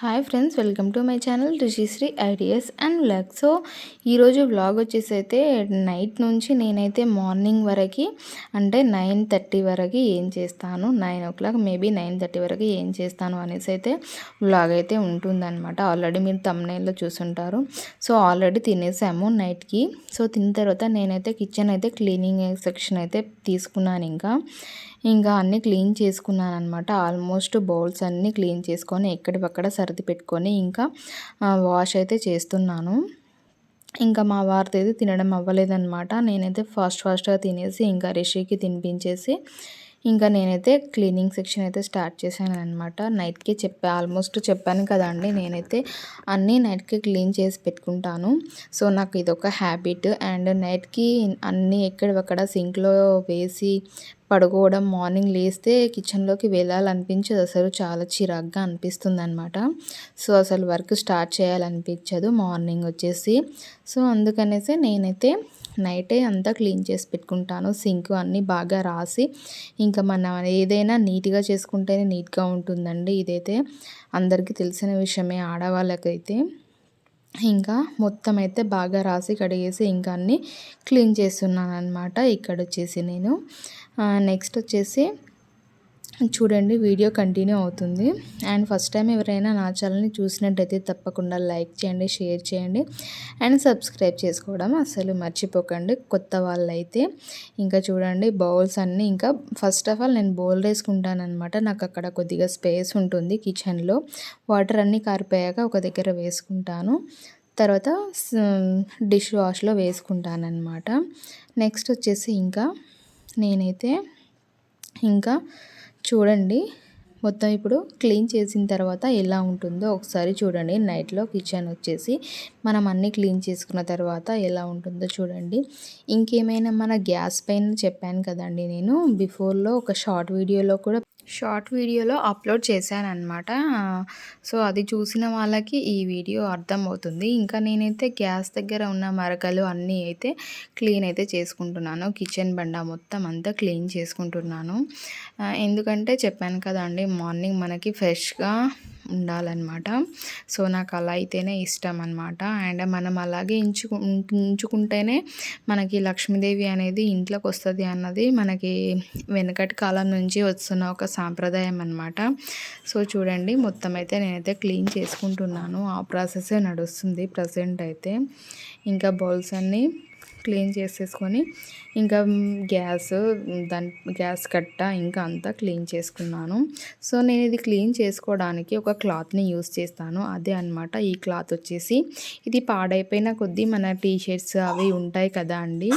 Hi friends welcome to my channel Rishishri ideas and vlog so ఈరోజు vlog వచ్చేసి అయితే night నుంచి నేనైతే మార్నింగ్ వరకు అంటే నైన్ థర్టీ వరకు ఏం చేస్తాను nine o'clock maybe nine thirty వరకు ఏం చేస్తాను అనేసి అయితే వ్లాగ్ అయితే ఉంటుందన్నమాట. ఆల్రెడీ మీరు తమ్నైల్లో చూసుంటారు. సో ఆల్రెడీ తినేసాము నైట్కి. సో తిన్న తర్వాత నేనైతే కిచెన్ అయితే క్లీనింగ్ సెక్షన్ అయితే తీసుకున్నాను ఇంకా. ఇంకా అన్నీ క్లీన్ చేసుకున్నాను అనమాట ఆల్మోస్ట్ బౌల్స్ అన్నీ క్లీన్ చేసుకొని ఎక్కడిపక్కడ సర్ది పెట్టుకొని ఇంకా వాష్ అయితే చేస్తున్నాను. ఇంకా మా వారితో అయితే తినడం అవ్వలేదన్నమాట. నేనైతే ఫాస్ట్ ఫాస్ట్గా తినేసి ఇంకా రిషికి తినిపించేసి ఇంకా నేనైతే క్లీనింగ్ సెక్షన్ అయితే స్టార్ట్ చేశాను అనమాట నైట్కి చెప్పా ఆల్మోస్ట్ చెప్పాను కదండి నేనైతే అన్నీ నైట్కి క్లీన్ చేసి పెట్టుకుంటాను. సో నాకు ఇది ఒక హ్యాబిట్. అండ్ నైట్కి అన్నీ ఎక్కడక్కడ సింక్లో వేసి పడుకోవడం మార్నింగ్ లేస్తే కిచెన్లోకి వెళ్ళాలనిపించదు. అసలు చాలా చిరాగ్గా అనిపిస్తుంది అనమాట సో అసలు వర్క్ స్టార్ట్ చేయాలనిపించదు మార్నింగ్ వచ్చేసి. సో అందుకనేసి నేనైతే నైటే అంతా క్లీన్ చేసి పెట్టుకుంటాను. సింక్ అన్నీ బాగా రాసి ఇంకా మనం ఏదైనా నీట్గా చేసుకుంటేనే నీట్గా ఉంటుందండి ఇదైతే. అందరికీ తెలిసిన విషయమే ఆడవాళ్ళకైతే. ఇంకా మొత్తం అయితే బాగా రాసి కడిగేసి ఇంకా అన్నీ క్లీన్ చేస్తున్నాను అనమాట ఇక్కడ వచ్చేసి నేను నెక్స్ట్ వచ్చేసి చూడండి వీడియో కంటిన్యూ అవుతుంది. అండ్ ఫస్ట్ టైం ఎవరైనా నా ఛానల్ని చూసినట్టయితే తప్పకుండా లైక్ చేయండి షేర్ చేయండి. అండ్ సబ్స్క్రైబ్ చేసుకోవడం అసలు మర్చిపోకండి. కొత్త వాళ్ళైతే ఇంకా చూడండి బౌల్స్ అన్నీ ఇంకా ఫస్ట్ ఆఫ్ ఆల్ నేను బౌల్ వేసుకుంటాను అనమాట నాకు అక్కడ కొద్దిగా స్పేస్ ఉంటుంది కిచెన్లో. వాటర్ అన్నీ కారిపోయాక ఒక దగ్గర వేసుకుంటాను. తర్వాత డిష్ వాష్లో వేసుకుంటాను అనమాట నెక్స్ట్ వచ్చేసి ఇంకా నేనైతే ఇంకా చూడండి. మొత్తం ఇప్పుడు క్లీన్ చేసిన తర్వాత ఎలా ఉంటుందో ఒకసారి చూడండి. నైట్లో కిచెన్ వచ్చేసి మనం అన్నీ క్లీన్ చేసుకున్న తర్వాత ఎలా ఉంటుందో చూడండి. ఇంకేమైనా మన గ్యాస్ పైన చెప్పాను కదండి నేను. బిఫోర్లో ఒక షార్ట్ వీడియోలో కూడా షార్ట్ వీడియోలో అప్లోడ్ చేశాను అనమాట సో అది చూసిన వాళ్ళకి ఈ వీడియో అర్థమవుతుంది. ఇంకా నేనైతే గ్యాస్ దగ్గర ఉన్న మరకలు అన్నీ అయితే క్లీన్ అయితే చేసుకుంటున్నాను. కిచెన్ బండ మొత్తం అంతా క్లీన్ చేసుకుంటున్నాను. ఎందుకంటే చెప్పాను కదండి మార్నింగ్ మనకి ఫ్రెష్గా ఉండాలన్నమాట. సో నాకు అలా అయితేనే ఇష్టం అనమాట అండ్ మనం అలాగే ఇంచుకు ఉంచుకుంటేనే మనకి లక్ష్మీదేవి అనేది ఇంట్లోకి వస్తుంది అన్నది మనకి వెనకటి కాలం నుంచి వస్తున్న ఒక సాంప్రదాయం అనమాట సో చూడండి మొత్తం అయితే నేనైతే క్లీన్ చేసుకుంటున్నాను. ఆ ప్రాసెస్ నడుస్తుంది ప్రజెంట్ అయితే. ఇంకా బౌల్స్ అన్నీ క్లీన్ చేసేసుకొని ఇంకా గ్యాస్ దాని గ్యాస్ కట్ట ఇంకా అంతా క్లీన్ చేసుకున్నాను. సో నేను ఇది క్లీన్ చేసుకోవడానికి ఒక క్లాత్ని యూస్ చేస్తాను. అదే అనమాట ఈ క్లాత్ వచ్చేసి ఇది పాడైపోయిన కొద్దీ మన టీ షర్ట్స్ అవి ఉంటాయి కదా అండి.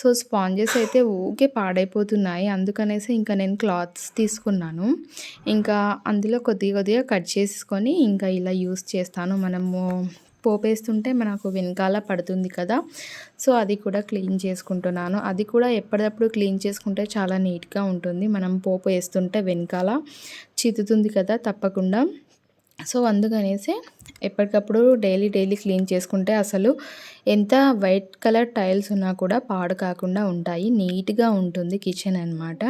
సో స్పాంజెస్ అయితే ఊకే పాడైపోతున్నాయి. అందుకనేసి ఇంకా నేను క్లాత్స్ తీసుకున్నాను. ఇంకా అందులో కొద్దిగా కొద్దిగా కట్ చేసుకొని ఇంకా ఇలా యూస్ చేస్తాను. మనము పోపేస్తుంటే మనకు వెనకాల పడుతుంది కదా. సో అది కూడా క్లీన్ చేసుకుంటున్నాను. అది కూడా ఎప్పటికప్పుడు క్లీన్ చేసుకుంటే చాలా నీట్గా ఉంటుంది. మనం పోపు వేస్తుంటే వెనకాల చితుతుంది కదా తప్పకుండా. సో అందుకనేసి ఎప్పటికప్పుడు డైలీ డైలీ క్లీన్ చేసుకుంటే అసలు ఎంత వైట్ కలర్ టైల్స్ ఉన్నా కూడా పాడు కాకుండా ఉంటాయి. నీట్గా ఉంటుంది కిచెన్ అనమాట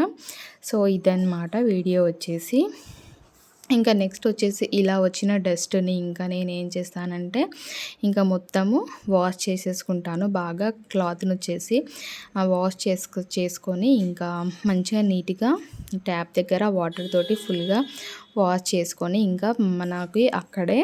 సో ఇదన్నమాట వీడియో వచ్చేసి. ఇంకా నెక్స్ట్ వచ్చేసి ఇలా వచ్చిన డస్ట్ని ఇంకా నేను ఏం చేస్తానంటే ఇంకా మొత్తము వాష్ చేసేసుకుంటాను. బాగా క్లాత్ని వచ్చేసి వాష్ చేసుకు చేసుకొని ఇంకా మంచిగా నీట్గా ట్యాప్ దగ్గర వాటర్ తోటి ఫుల్గా వాష్ చేసుకొని ఇంకా మనకి అక్కడే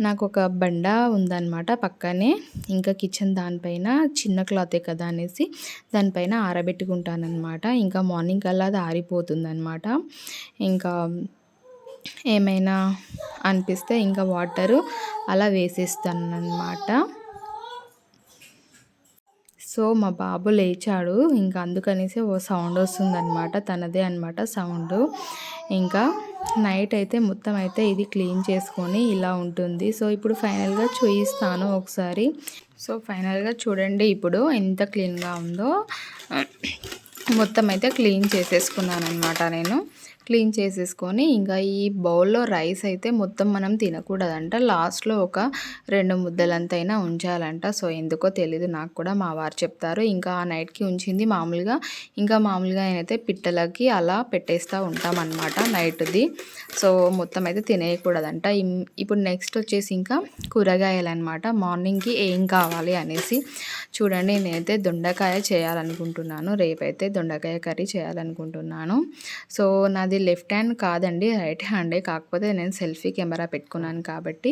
నాకు ఒక బండ ఉందన్నమాట. పక్కనే ఇంకా కిచెన్ దానిపైన చిన్న క్లాతే కదా అనేసి దానిపైన ఆరబెట్టుకుంటానమాట ఇంకా మార్నింగ్ కల్లా అది ఆరిపోతుందన్నమాట. ఇంకా ఏమైనా అనిపిస్తే ఇంకా వాటరు అలా వేసేస్తాను అన్నమాట సో మా బాబు లేచాడు. ఇంకా అందుకనేసి ఓ సౌండ్ వస్తుందన్నమాట. తనదే అనమాట సౌండ్. ఇంకా నైట్ అయితే మొత్తం అయితే ఇది క్లీన్ చేసుకొని ఇలా ఉంటుంది. సో ఇప్పుడు ఫైనల్గా చూయిస్తాను ఒకసారి. సో ఫైనల్గా చూడండి ఇప్పుడు ఎంత క్లీన్గా ఉందో. మొత్తం అయితే క్లీన్ చేసేసుకున్నాను అనమాట నేను. క్లీన్ చేసేసుకొని ఇంకా ఈ బౌల్లో రైస్ అయితే మొత్తం మనం తినకూడదంట. లాస్ట్లో ఒక రెండు ముద్దలంతైనా ఉంచాలంట. సో ఎందుకో తెలీదు. నాకు కూడా మా వారు చెప్తారు. ఇంకా ఆ నైట్కి ఉంచింది మామూలుగా. ఇంకా మామూలుగా అయితే పిట్టలకి అలా పెట్టేస్తూ ఉంటామన్నమాట నైట్ది. సో మొత్తం అయితే తినేయకూడదంట. ఇప్పుడు నెక్స్ట్ వచ్చేసి ఇంకా కూరగాయలు అనమాట మార్నింగ్కి ఏం కావాలి అనేసి చూడండి. నేనైతే దొండకాయ చేయాలనుకుంటున్నాను. రేపైతే దొండకాయ కర్రీ చేయాలనుకుంటున్నాను. సో నాది ఇది లెఫ్ట్ హ్యాండ్ కాదండి రైట్ హ్యాండే. కాకపోతే నేను సెల్ఫీ కెమెరా పెట్టుకున్నాను కాబట్టి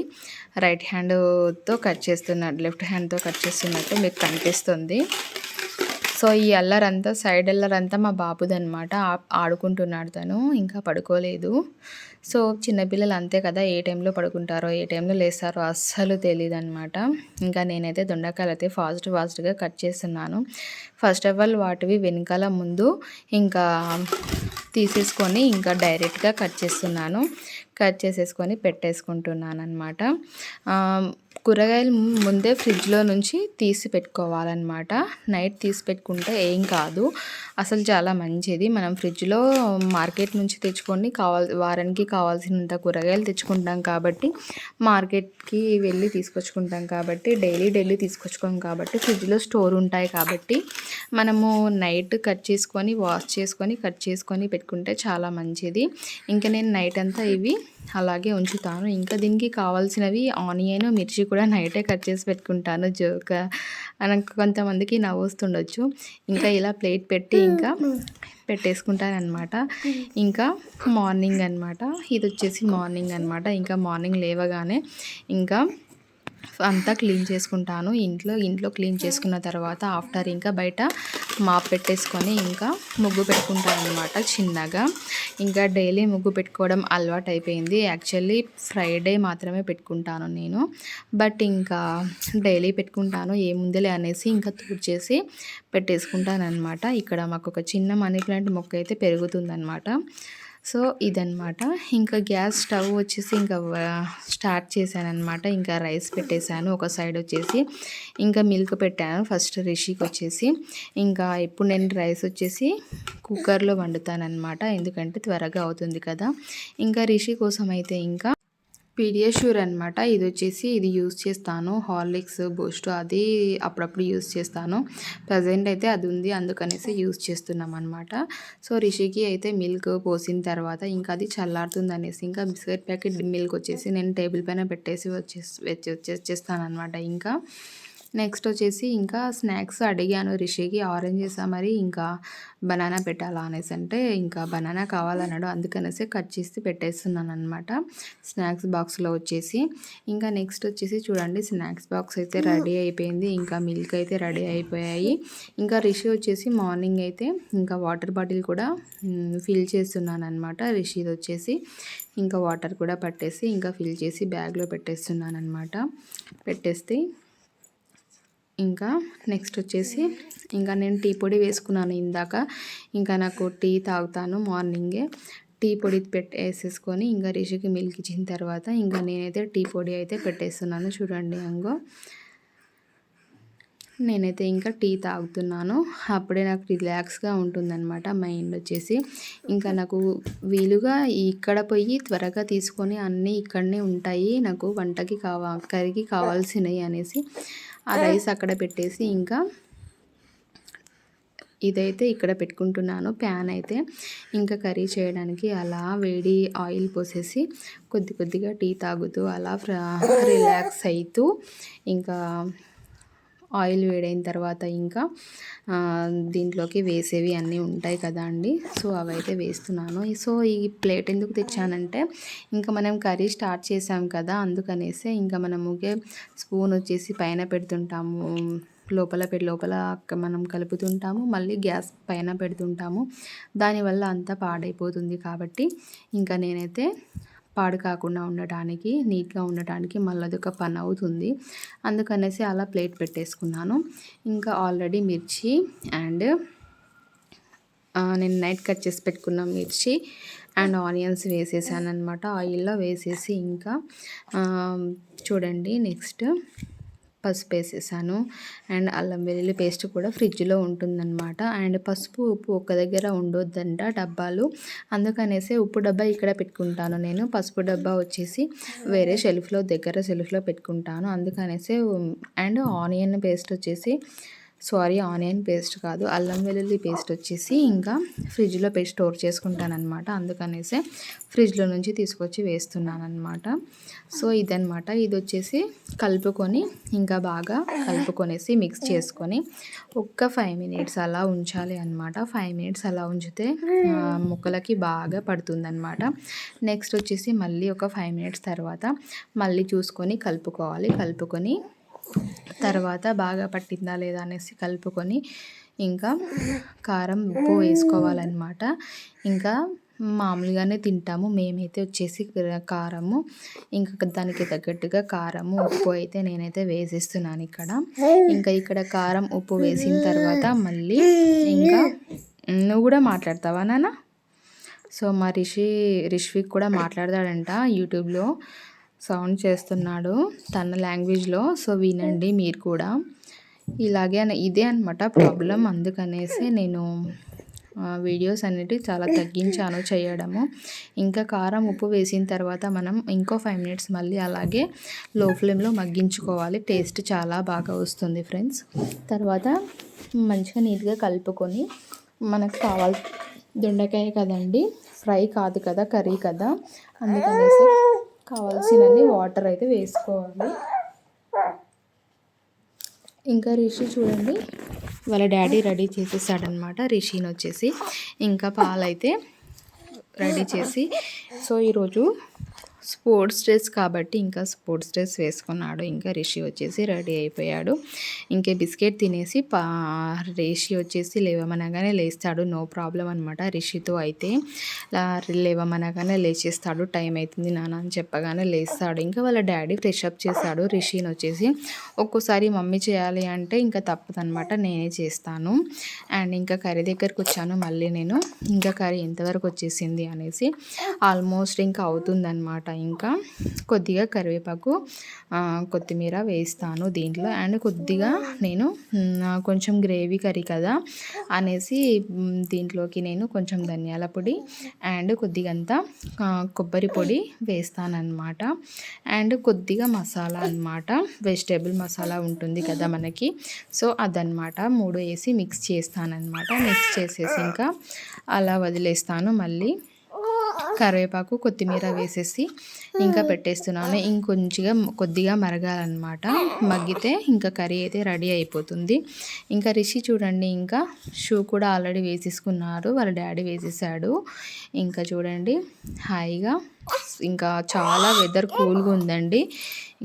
రైట్ హ్యాండ్తో కట్ చేస్తున్నట్టు లెఫ్ట్ హ్యాండ్తో కట్ చేస్తున్నట్టు మీకు కనిపిస్తుంది. సో ఈ అల్లరంతా సైడ్ అల్లరంతా మా బాబుదనమాట ఆడుకుంటున్నాడు తను ఇంకా పడుకోలేదు. సో చిన్నపిల్లలు అంతే కదా ఏ టైంలో పడుకుంటారో ఏ టైంలో లేస్తారో అస్సలు తెలియదు అనమాట ఇంకా నేనైతే దొండకాయలు అయితే ఫాస్ట్ ఫాస్ట్గా కట్ చేస్తున్నాను. ఫస్ట్ ఆఫ్ ఆల్ వాటివి వెనకాల ముందు ఇంకా తీసేసుకొని ఇంకా డైరెక్ట్గా కట్ చేస్తున్నాను. కట్ చేసేసుకొని పెట్టేసుకుంటున్నాను అనమాట కూరగాయలు ముందే ఫ్రిడ్జ్లో నుంచి తీసి పెట్టుకోవాలన్నమాట. నైట్ తీసి పెట్టుకుంటే ఏం కాదు. అసలు చాలా మంచిది. మనం ఫ్రిడ్జ్లో మార్కెట్ నుంచి తెచ్చుకొని కావాల్ వారానికి కావాల్సినంత కూరగాయలు తెచ్చుకుంటాం కాబట్టి మార్కెట్కి వెళ్ళి తీసుకొచ్చుకుంటాం కాబట్టి డైలీ డైలీ తీసుకొచ్చుకోం కాబట్టి ఫ్రిడ్జ్లో స్టోర్ ఉంటాయి కాబట్టి మనము నైట్ కట్ చేసుకొని వాష్ చేసుకొని కట్ చేసుకొని పెట్టుకుంటే చాలా మంచిది. ఇంకా నేను నైట్ అంతా ఇవి అలాగే ఉంచుతాను. ఇంకా దీనికి కావాల్సినవి ఆనియన్ మిర్చి కూడా నైటే కట్ చేసి పెట్టుకుంటాను జోక. నాకు కొంతమందికి నవ్వుస్తుండొచ్చు. ఇంకా ఇలా ప్లేట్ పెట్టి ఇంకా పెట్టేసుకుంటాను అనమాట ఇంకా మార్నింగ్ అనమాట ఇది వచ్చేసి మార్నింగ్ అనమాట ఇంకా మార్నింగ్ లేవగానే ఇంకా అంతా క్లీన్ చేసుకుంటాను. ఇంట్లో ఇంట్లో క్లీన్ చేసుకున్న తర్వాత ఆఫ్టర్ ఇంకా బయట మాప్ పెట్టేసుకొని ఇంకా ముగ్గు పెట్టుకుంటాను అనమాట చిన్నగా. ఇంకా డైలీ ముగ్గు పెట్టుకోవడం అలవాటు అయిపోయింది. యాక్చువల్లీ ఫ్రైడే మాత్రమే పెట్టుకుంటాను నేను. బట్ ఇంకా డైలీ పెట్టుకుంటాను. ఏముందిలే అనేసి ఇంకా తూర్చేసి పెట్టేసుకుంటాను అనమాట ఇక్కడ మాకు ఒక చిన్న మనీ ప్లాంట్ మొక్క అయితే పెరుగుతుందనమాట సో ఇదనమాట ఇంకా గ్యాస్ స్టవ్ వచ్చేసి ఇంకా స్టార్ట్ చేశాను అనమాట ఇంకా రైస్ పెట్టేశాను ఒక సైడ్ వచ్చేసి. ఇంకా మిల్క్ పెట్టాను ఫస్ట్ రిషికి వచ్చేసి. ఇంకా ఇప్పుడు నేను రైస్ వచ్చేసి కుక్కర్లో వండుతానమాట ఎందుకంటే త్వరగా అవుతుంది కదా. ఇంకా రిషి కోసం అయితే ఇంకా పీడియాష్యూర్ అనమాట ఇది వచ్చేసి ఇది యూస్ చేస్తాను. హార్లిక్స్ బూస్ట్ అది అప్పుడప్పుడు యూస్ చేస్తాను. ప్రజెంట్ అయితే అది ఉంది. అందుకనేసి యూస్ చేస్తున్నాం అనమాట సో రిషికి అయితే మిల్క్ పోసిన తర్వాత ఇంకా అది చల్లారుతుంది అనేసి ఇంకా బిస్కెట్ ప్యాకెట్ మిల్క్ వచ్చేసి నేను టేబుల్ పైన పెట్టేసి వచ్చేసి వచ్చేస్తాను అనమాట ఇంకా. నెక్స్ట్ వచ్చేసి ఇంకా స్నాక్స్ అడిగాను రిషికి ఆరెంజెస్ మరి ఇంకా బనానా పెట్టాలా అనేసి అంటే ఇంకా బనానా కావాలన్నాడు. అందుకనేసి కట్ చేసి పెట్టేస్తున్నాను అనమాట స్నాక్స్ బాక్స్లో వచ్చేసి. ఇంకా నెక్స్ట్ వచ్చేసి చూడండి స్నాక్స్ బాక్స్ అయితే రెడీ అయిపోయింది. ఇంకా మిల్క్ అయితే రెడీ అయిపోయాయి. ఇంకా రిషి వచ్చేసి మార్నింగ్ అయితే ఇంకా వాటర్ బాటిల్ కూడా ఫిల్ చేస్తున్నాను అనమాట రిషిది వచ్చేసి ఇంకా వాటర్ కూడా పట్టేసి ఇంకా ఫిల్ చేసి బ్యాగ్లో పెట్టేస్తున్నాను అనమాట పెట్టేస్తే ఇంకా నెక్స్ట్ వచ్చేసి ఇంకా నేను టీ పొడి వేసుకున్నాను ఇందాక. ఇంకా నాకు టీ తాగుతాను మార్నింగే. టీ పొడి పెట్టి వేసేసుకొని ఇంకా రిషికి మిల్క్ ఇచ్చిన తర్వాత ఇంకా నేనైతే టీ పొడి అయితే పెట్టేస్తున్నాను చూడండి అంగో. నేనైతే ఇంకా టీ తాగుతున్నాను. అప్పుడే నాకు రిలాక్స్గా ఉంటుందన్నమాట మైండ్ వచ్చేసి. ఇంకా నాకు వీలుగా ఇక్కడ పోయి త్వరగా తీసుకొని అన్నీ ఇక్కడనే ఉంటాయి. నాకు వంటకి కావా కర్రీకి కావాల్సినవి అనేసి. ఆ రైస్ అక్కడ పెట్టేసి ఇంకా ఇదైతే ఇక్కడ పెట్టుకుంటున్నాను. ప్యాన్ అయితే ఇంకా కర్రీ చేయడానికి అలా వేడి ఆయిల్ పోసేసి కొద్ది కొద్దిగా టీ తాగుతూ అలా రిలాక్స్ అవుతూ ఇంకా ఆయిల్ వేడైన తర్వాత ఇంకా దీంట్లోకి వేసేవి అన్నీ ఉంటాయి కదా అండి. సో అవైతే వేస్తున్నాను. సో ఈ ప్లేట్ ఎందుకు తెచ్చానంటే ఇంకా మనం కర్రీ స్టార్ట్ చేసాం కదా అందుకనేసి ఇంకా మనముకే స్పూన్ వచ్చేసి పైన పెడుతుంటాము. లోపల పెట్టి లోపల మనం కలుపుతుంటాము. మళ్ళీ గ్యాస్ పైన పెడుతుంటాము. దానివల్ల అంతా పాడైపోతుంది కాబట్టి ఇంకా నేనైతే పాడు కాకుండా ఉండటానికి నీట్గా ఉండటానికి మళ్ళీ అదొక పని అవుతుంది. అందుకనేసి అలా ప్లేట్ పెట్టేసుకున్నాను. ఇంకా ఆల్రెడీ మిర్చి అండ్ నేను నైట్ కట్ చేసి పెట్టుకున్న మిర్చి అండ్ ఆనియన్స్ వేసేసాను అనమాట ఆయిల్లో వేసేసి ఇంకా చూడండి నెక్స్ట్. పసుపు వేసేసాను. అండ్ అల్లం వెల్లుల్లి పేస్ట్ కూడా ఫ్రిడ్జ్లో ఉంటుందన్నమాట. అండ్ పసుపు ఉప్పు ఒక్క దగ్గర ఉండొద్దంట డబ్బాలు. అందుకనేసి ఉప్పు డబ్బా ఇక్కడ పెట్టుకుంటాను నేను. పసుపు డబ్బా వచ్చేసి వేరే షెల్ఫ్లో దగ్గర షెల్ఫ్లో పెట్టుకుంటాను. అందుకనేసి అండ్ ఆనియన్ పేస్ట్ వచ్చేసి సారీ ఆనియన్ పేస్ట్ కాదు అల్లం వెల్లుల్లి పేస్ట్ వచ్చేసి ఇంకా ఫ్రిడ్జ్లో పెట్టి స్టోర్ చేసుకుంటానమాట అందుకనేసి ఫ్రిడ్జ్లో నుంచి తీసుకొచ్చి వేస్తున్నాను అనమాట సో ఇదనమాట ఇది వచ్చేసి కలుపుకొని ఇంకా బాగా కలుపుకొనేసి మిక్స్ చేసుకొని ఒక్క ఫైవ్ మినిట్స్ అలా ఉంచాలి అనమాట ఫైవ్ మినిట్స్ అలా ఉంచితే ముక్కలకి బాగా పడుతుందనమాట నెక్స్ట్ వచ్చేసి మళ్ళీ ఒక ఫైవ్ మినిట్స్ తర్వాత మళ్ళీ చూసుకొని కలుపుకోవాలి. కలుపుకొని తర్వాత బాగా పట్టిందా లేదా అనేసి కలుపుకొని ఇంకా కారం ఉప్పు వేసుకోవాలన్నమాట. ఇంకా మామూలుగానే తింటాము. మేమైతే వచ్చేసి కారము ఇంకా దానికి తగ్గట్టుగా కారము ఉప్పు అయితే నేనైతే వేసేస్తున్నాను ఇక్కడ. ఇంకా ఇక్కడ కారం ఉప్పు వేసిన తర్వాత మళ్ళీ ఇంకా నువ్వు కూడా మాట్లాడతావా నాన్న? సో మా రిషి రిష్విక్ కూడా మాట్లాడతాడంట యూట్యూబ్లో. సౌండ్ చేస్తున్నాడు తన లాంగ్వేజ్లో సో వినండి మీరు కూడా. ఇలాగే ఇదే అనమాట ప్రాబ్లం. అందుకనేసి నేను వీడియోస్ అనేటివి చాలా తగ్గించాను చేయడము. ఇంకా కారం ఉప్పు వేసిన తర్వాత మనం ఇంకో ఫైవ్ మినిట్స్ మళ్ళీ అలాగే లో ఫ్లేమ్లో మగ్గించుకోవాలి. టేస్ట్ చాలా బాగా వస్తుంది ఫ్రెండ్స్. తర్వాత మంచిగా నీట్గా కలుపుకొని మనకు కావాలి దొండకాయ కదండి. ఫ్రై కాదు కదా కర్రీ కదా. అందుకనేసి కావాల్సినన్ని వాటర్ అయితే వేసుకోవాలి. ఇంకా రిషి చూడండి వాళ్ళ డాడీ రెడీ చేసేసాడనమాట రిషిని వచ్చేసి. ఇంకా పాలైతే రెడీ చేసి. సో ఈరోజు స్పోర్ట్స్ డ్రెస్ కాబట్టి ఇంకా స్పోర్ట్స్ డ్రెస్ వేసుకున్నాడు. ఇంకా రిషి వచ్చేసి రెడీ అయిపోయాడు. ఇంకే బిస్కెట్ తినేసి పా రిషి వచ్చేసి లేవమనగానే లేస్తాడు. నో ప్రాబ్లం అనమాట రిషితో అయితే. లేవమనగానే లేచేస్తాడు. టైం అవుతుంది నాన్న అని చెప్పగానే లేస్తాడు. ఇంకా వాళ్ళ డాడీ ఫ్రెష్ అప్ చేశాడు. రిషిని వచ్చేసి ఒక్కోసారి మమ్మీ చేయాలి అంటే ఇంకా తప్పదనమాట నేనే చేస్తాను. అండ్ ఇంకా కర్రీ దగ్గరకు వచ్చాను మళ్ళీ నేను. ఇంకా కర్రీ ఎంతవరకు వచ్చేసింది అనేసి ఆల్మోస్ట్ ఇంకా అవుతుందన్నమాట. ఇంకా కొద్దిగా కరివేపాకు కొత్తిమీర వేస్తాను దీంట్లో. అండ్ కొద్దిగా నేను కొంచెం గ్రేవీ కర్రీ కదా అనేసి దీంట్లోకి నేను కొంచెం ధనియాల పొడి అండ్ కొద్దిగంతా కొబ్బరి పొడి వేస్తానన్నమాట. అండ్ కొద్దిగా మసాలా అనమాట వెజిటేబుల్ మసాలా ఉంటుంది కదా మనకి. సో అదనమాట మూడు వేసి మిక్స్ చేస్తానన్నమాట. మిక్స్ చేసేసి ఇంకా అలా వదిలేస్తాను మళ్ళీ. కరివేపాకు కొత్తిమీర వేసేసి ఇంకా పెట్టేస్తున్నాను. ఇంకొంచిగా కొద్దిగా మరగాలన్నమాట. మగ్గితే ఇంకా కర్రీ అయితే రెడీ అయిపోతుంది. ఇంకా రిషి చూడండి ఇంకా షూ కూడా ఆల్రెడీ వేసేసుకున్నారు. వాళ్ళ డాడీ వేసేసాడు. ఇంకా చూడండి హాయిగా ఇంకా చాలా వెదర్ కూల్గా ఉందండి.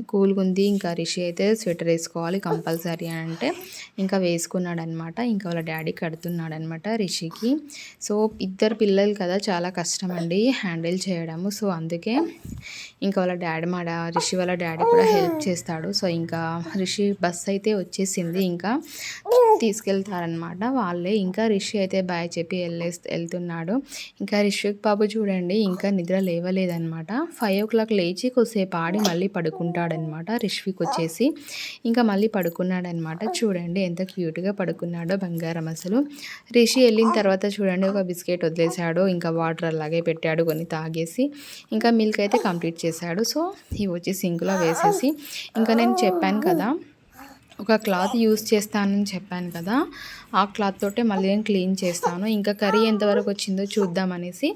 కూల్గా ఉంది. ఇంకా రిషి అయితే స్వెటర్ వేసుకోవాలి కంపల్సరీ అంటే. ఇంకా వేసుకున్నాడు అనమాట ఇంకా వాళ్ళ డాడీ కడుతున్నాడు అనమాట రిషికి. సో ఇద్దరు పిల్లలు కదా చాలా కష్టం అండి హ్యాండిల్ చేయడము. సో అందుకే ఇంకా వాళ్ళ డాడీ మా డా రిషి వాళ్ళ డాడీ కూడా హెల్ప్ చేస్తాడు. సో ఇంకా రిషి బస్ అయితే వచ్చేసింది. ఇంకా తీసుకెళ్తారనమాట వాళ్ళే. ఇంకా రిషి అయితే బాయ్ చెప్పి వెళ్ళే వెళ్తున్నాడు. ఇంకా రిషిక్ బాబు చూడండి ఇంకా నిద్ర లేవలేదనమాట ఫైవ్ ఓ క్లాక్ లేచి కొద్దిసేపు ఆడి మళ్ళీ పడుకుంటాడనమాట రిష్విక్ వచ్చేసి ఇంకా మళ్ళీ పడుకున్నాడనమాట చూడండి ఎంత క్యూట్గా పడుకున్నాడో బంగారం అసలు. రిషి వెళ్ళిన తర్వాత చూడండి ఒక బిస్కెట్ వదిలేశాడు. ఇంకా వాటర్ అలాగే పెట్టాడు కొన్ని తాగేసి. ఇంకా మిల్క్ అయితే కంప్లీట్ చేశాడు. సో ఇవి వచ్చి సింక్లో వేసేసి ఇంకా నేను చెప్పాను కదా ఒక క్లాత్ యూస్ చేస్తానని చెప్పాను కదా ఆ క్లాత్ తోటే మళ్ళీ నేను క్లీన్ చేస్తాను. ఇంకా కర్రీ ఎంతవరకు వచ్చిందో చూద్దామనేసి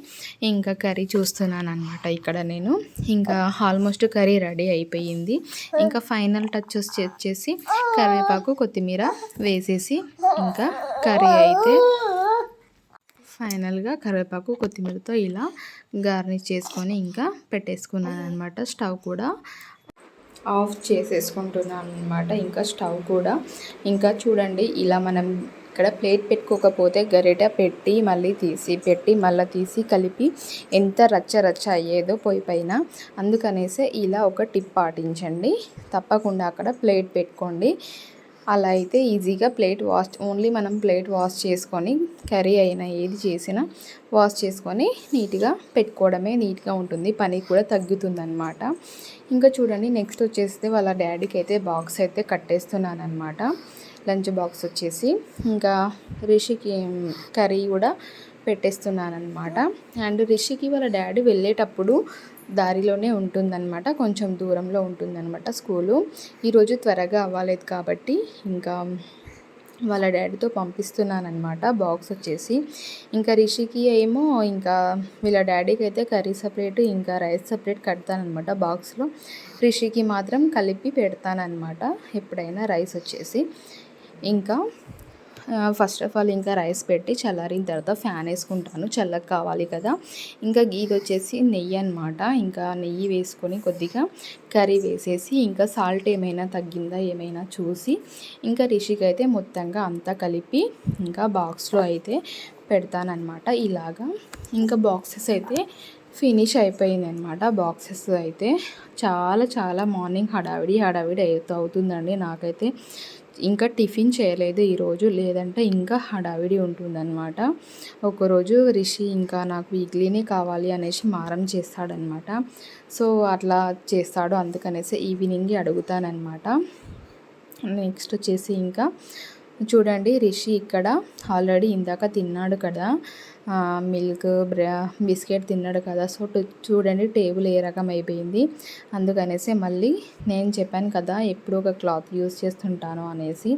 ఇంకా కర్రీ చూస్తున్నాను అనమాట ఇక్కడ నేను. ఇంకా ఆల్మోస్ట్ కర్రీ రెడీ అయిపోయింది. ఇంకా ఫైనల్ టచ్ వచ్చేసి కరివేపాకు కొత్తిమీర వేసేసి ఇంకా కర్రీ అయితే ఫైనల్గా కరివేపాకు కొత్తిమీరతో ఇలా గార్నిష్ చేసుకొని ఇంకా పెట్టేసుకున్నాను అనమాట స్టవ్ కూడా ఆఫ్ చేసేసుకుంటున్నాను అనమాట ఇంకా స్టవ్ కూడా ఇంకా చూడండి ఇలా మనం ఇక్కడ ప్లేట్ పెట్టుకోకపోతే గరిట పెట్టి మళ్ళీ తీసి పెట్టి మళ్ళీ తీసి కలిపి ఎంత రచ్చ రచ్చ అయ్యేదో పోయి పైన. అందుకనేసే ఇలా ఒక టిప్ పాటించండి. తప్పకుండా అక్కడ ప్లేట్ పెట్టుకోండి. అలా అయితే ఈజీగా ప్లేట్ వాష్ ఓన్లీ మనం ప్లేట్ వాష్ చేసుకొని కర్రీ అయినా ఏది చేసినా వాష్ చేసుకొని నీట్గా పెట్టుకోవడమే నీట్గా ఉంటుంది. పని కూడా తగ్గుతుందన్నమాట. ఇంకా చూడండి నెక్స్ట్ వచ్చేసి వాళ్ళ డాడీకి అయితే బాక్స్ అయితే కట్టేస్తున్నాను అనమాట లంచ్ బాక్స్ వచ్చేసి. ఇంకా రిషికి కర్రీ కూడా పెట్టేస్తున్నానమాట అండ్ రిషికి వాళ్ళ డాడీ వెళ్ళేటప్పుడు దారిలోనే ఉంటుందన్నమాట. కొంచెం దూరంలో ఉంటుందన్నమాట స్కూలు. ఈరోజు త్వరగా అవ్వలేదు కాబట్టి ఇంకా వాళ్ళ డాడీతో పంపిస్తున్నానమాట బాక్స్ వచ్చేసి. ఇంకా రిషికి ఏమో ఇంకా వీళ్ళ డాడీకి అయితే కర్రీ సపరేట్ ఇంకా రైస్ సపరేట్ కడతానమాట బాక్స్లో. రిషికి మాత్రం కలిపి పెడతానమాట ఎప్పుడైనా రైస్ వచ్చేసి. ఇంకా ఫస్ట్ ఆఫ్ ఆల్ ఇంకా రైస్ పెట్టి చల్లారిన తర్వాత ఫ్యాన్ వేసుకుంటాను. చల్లగా కావాలి కదా. ఇంకా గీది వచ్చేసి నెయ్యి అనమాట ఇంకా నెయ్యి వేసుకొని కొద్దిగా కర్రీ వేసేసి ఇంకా సాల్ట్ ఏమైనా తగ్గిందా ఏమైనా చూసి ఇంకా రిషికి అయితే మొత్తంగా అంతా కలిపి ఇంకా బాక్స్లో అయితే పెడతానమాట ఇలాగా ఇంకా బాక్సెస్ అయితే ఫినిష్ అయిపోయింది అనమాట బాక్సెస్ అయితే చాలా చాలా మార్నింగ్ హడావిడి హడావిడి అవుతుందండి నాకైతే. ఇంకా టిఫిన్ చేయలేదు ఈరోజు లేదంటే ఇంకా హడావిడి ఉంటుందన్నమాట. ఒకరోజు రిషి ఇంకా నాకు వీక్లీనే కావాలి అనేసి మారం చేస్తాడనమాట సో అట్లా చేస్తాడు అందుకనేసి ఈవినింగ్ అడుగుతానమాట నెక్స్ట్ వచ్చేసి ఇంకా చూడండి రిషి ఇక్కడ ఆల్రెడీ ఇందాక తిన్నాడు కదా. మిల్క్ బ్రా బిస్కెట్ తిన్నాడు కదా. సో చూడండి టేబుల్ ఏ రకం అయిపోయింది. అందుకనేసి మళ్ళీ నేను చెప్పాను కదా ఎప్పుడు ఒక క్లాత్ యూస్ చేస్తుంటాను అనేసి.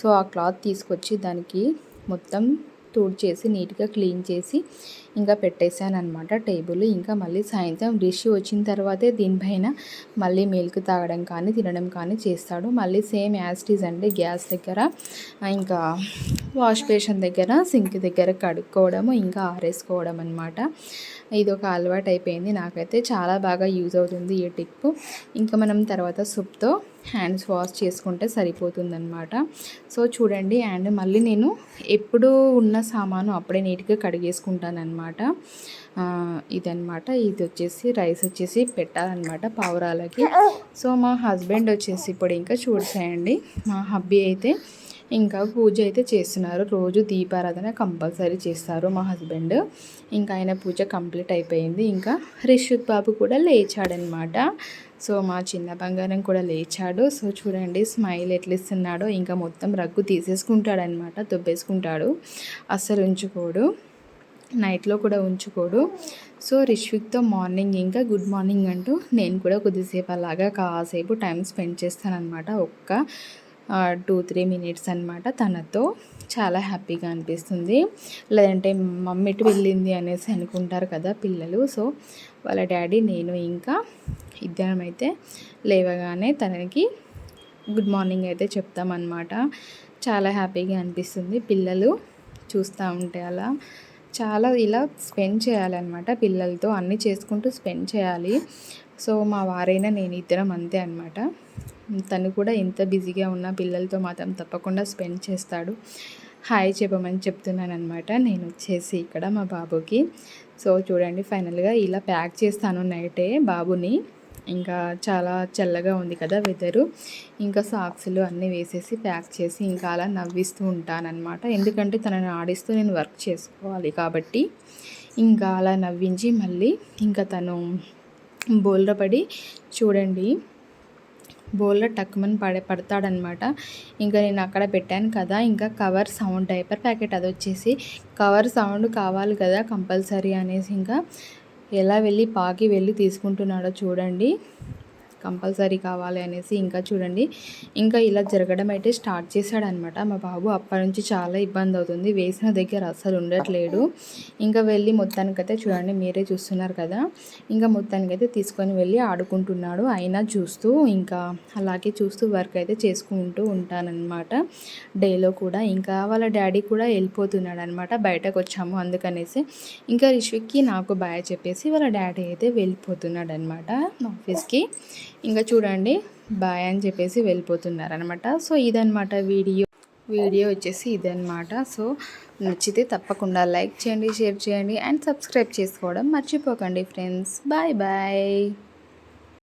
సో ఆ క్లాత్ తీసుకొచ్చి దానికి మొత్తం తుడిచేసి నీట్గా క్లీన్ చేసి ఇంకా పెట్టేశాను అనమాట టేబుల్. ఇంకా మళ్ళీ సాయంత్రం డిష్ వచ్చిన తర్వాతే దీనిపైన మళ్ళీ మిల్క్ తాగడం కానీ తినడం కానీ చేస్తాడు. మళ్ళీ సేమ్ యాస్టీస్ అండి. గ్యాస్ దగ్గర ఇంకా వాష్ బేషన్ దగ్గర సింక్ దగ్గర కడుక్కోవడము ఇంకా ఆరేసుకోవడం అనమాట ఇది ఒక అలవాటు అయిపోయింది నాకైతే చాలా బాగా యూజ్ అవుతుంది ఈ టిప్ ఇంకా మనం తర్వాత సూప్తో హ్యాండ్స్ వాష్ చేసుకుంటే సరిపోతుందన్నమాట. సో చూడండి అండ్ మళ్ళీ నేను ఎప్పుడు ఉన్న సామాను అప్పుడే నీట్గా కడిగేసుకుంటానమాట అనమాట ఇదనమాట ఇది వచ్చేసి రైస్ వచ్చేసి పెట్టాలన్నమాట పావురాలకి. సో మా హస్బెండ్ వచ్చేసి ఇప్పుడు ఇంకా చూసేయండి మా హబ్బీ అయితే ఇంకా పూజ అయితే చేస్తున్నారు. రోజు దీపారాధన కంపల్సరీ చేస్తారు మా హస్బెండ్. ఇంకా ఆయన పూజ కంప్లీట్ అయిపోయింది. ఇంకా రిషుత్ బాబు కూడా లేచాడనమాట. సో మా చిన్న బంగారం కూడా లేచాడు. సో చూడండి స్మైల్ ఎట్లా ఇస్తున్నాడో ఇంకా మొత్తం రగ్గు తీసేసుకుంటాడనమాట. దుబ్బేసుకుంటాడు. అస్సలు ఉంచుకోడు. నైట్లో కూడా ఉంచుకోడు. సో రిష్విక్తో మార్నింగ్ ఇంకా గుడ్ మార్నింగ్ అంటూ నేను కూడా కొద్దిసేపు అలాగా కాసేపు టైం స్పెండ్ చేస్తానమాట ఒక్క టూ త్రీ మినిట్స్ అనమాట తనతో. చాలా హ్యాపీగా అనిపిస్తుంది. లేదంటే మమ్మీ ఇటు వెళ్ళింది అనేసి అనుకుంటారు కదా పిల్లలు. సో వాళ్ళ డాడీ నేను ఇంకా ఇద్దరం అయితే లేవగానే తనకి గుడ్ మార్నింగ్ అయితే చెప్తామన్నమాట. చాలా హ్యాపీగా అనిపిస్తుంది. పిల్లలు చూస్తూ ఉంటే అలా చాలా ఇలా స్పెండ్ చేయాలన్నమాట పిల్లలతో. అన్నీ చేసుకుంటూ స్పెండ్ చేయాలి. సో మా వారైనా నేను ఇద్దరం అంతే అనమాట తను కూడా ఇంత బిజీగా ఉన్న పిల్లలతో మాత్రం తప్పకుండా స్పెండ్ చేస్తాడు. హాయ్ చెప్పమని చెప్తున్నాను అనమాట నేను వచ్చేసి ఇక్కడ మా బాబుకి. సో చూడండి ఫైనల్గా ఇలా ప్యాక్ చేస్తాను నైటే బాబుని. ఇంకా చాలా చల్లగా ఉంది కదా వెదరు. ఇంకా సాక్స్లు అన్నీ వేసేసి ప్యాక్ చేసి ఇంకా అలా నవ్విస్తూ ఉంటానన్నమాట. ఎందుకంటే తనని ఆడిస్తూ నేను వర్క్ చేసుకోవాలి కాబట్టి. ఇంకా అలా నవ్వించి మళ్ళీ ఇంకా తను బోల్రపడి చూడండి బోల్లో టక్కుమని పడే పడతాడనమాట. ఇంకా నేను అక్కడ పెట్టాను కదా ఇంకా కవర్ సౌండ్ డైపర్ ప్యాకెట్ అది వచ్చేసి కవర్ సౌండ్ కావాలి కదా కంపల్సరీ అనేసి ఇంకా ఎలా వెళ్ళి పాకి వెళ్ళి తీసుకుంటున్నాడో చూడండి. కంపల్సరీ కావాలి అనేసి ఇంకా చూడండి. ఇంకా ఇలా జరగడం అయితే స్టార్ట్ చేశాడనమాట. మా బాబు అప్పటి నుంచి చాలా ఇబ్బంది అవుతుంది. వేసిన దగ్గర అస్సలు ఉండట్లేడు. ఇంకా వెళ్ళి మొత్తానికైతే చూడండి మీరే చూస్తున్నారు కదా. ఇంకా మొత్తానికైతే తీసుకొని వెళ్ళి ఆడుకుంటున్నాడు. అయినా చూస్తూ ఇంకా అలాగే చూస్తూ వర్క్ అయితే చేసుకుంటూ ఉంటానన్నమాట డేలో కూడా ఇంకా వాళ్ళ డాడీ కూడా వెళ్ళిపోతున్నాడు అనమాట బయటకు వచ్చాము అందుకనేసి. ఇంకా రిషిక్కి నాకు బాయ్ చెప్పేసి వాళ్ళ డాడీ అయితే వెళ్ళిపోతున్నాడు అనమాట ఆఫీస్కి. ఇంకా చూడండి బాయ్ అని చెప్పేసి వెళ్ళిపోతున్నారు అనమాట సో ఇదనమాట వీడియో. వీడియో వచ్చేసి ఇదనమాట సో నచ్చితే తప్పకుండా లైక్ చేయండి షేర్ చేయండి అండ్ సబ్స్క్రైబ్ చేసుకోవడం మర్చిపోకండి ఫ్రెండ్స్. Bye bye